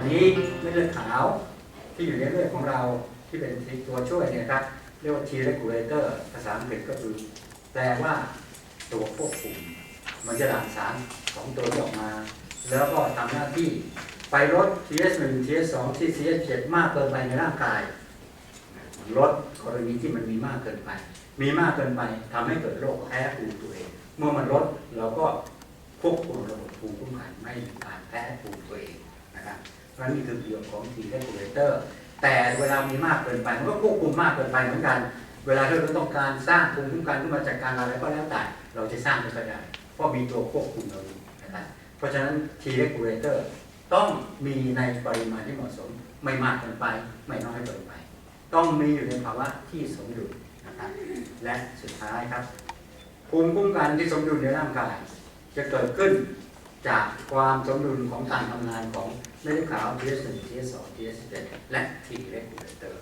อันนี้เม็ดเลือดขาวที่อยู่ในเลือดของเราที่เป็นตัวช่วยเนี่ยครับเรียกว่า T regulator ภาษาอังกฤษก็คือ แปลว่าตัวควบคุม มันจะหลั่งสารสองตัวนี้ออกมา แล้วก็ทำหน้าที่ไปลด TS1 TS2 TS7 มากเกินไปในร่างกายลดกรณีที่มันมีมากเกินไป มีมากเกินไปทำให้เกิดโรคแพ้ภูมิตัวเอง เมื่อมันลดเราก็ควบคุมระบบภูมิคุ้มกันไม่ให้มีการแพ้ภูมิตัวเอง นั้นมีคือประโยชน์ของ T regulator แต่เวลามีมากเกินไปมันก็ควบคุมมากเกินไปเหมือนกัน เวลาที่เราต้องการสร้างภูมิคุ้มกันขึ้นมาจากการอะไรก็แล้วแต่เราจะสร้างไม่ได้เพราะมีตัวควบคุมเราอยู่นะครับเพราะฉะนั้น T regulator ต้องมีในปริมาณที่เหมาะสมไม่มากเกินไปไม่น้อยเกินไป ต้องมีอยู่ในภาวะที่สมดุลนะครับและสุดท้ายครับ ภูมิคุ้มกันที่สมดุลในร่างกาย จะเกิดขึ้น จากความสมดุลของการทำงานของเม็ดเลือดขาว TS1 TS2 TS7 และ T regulator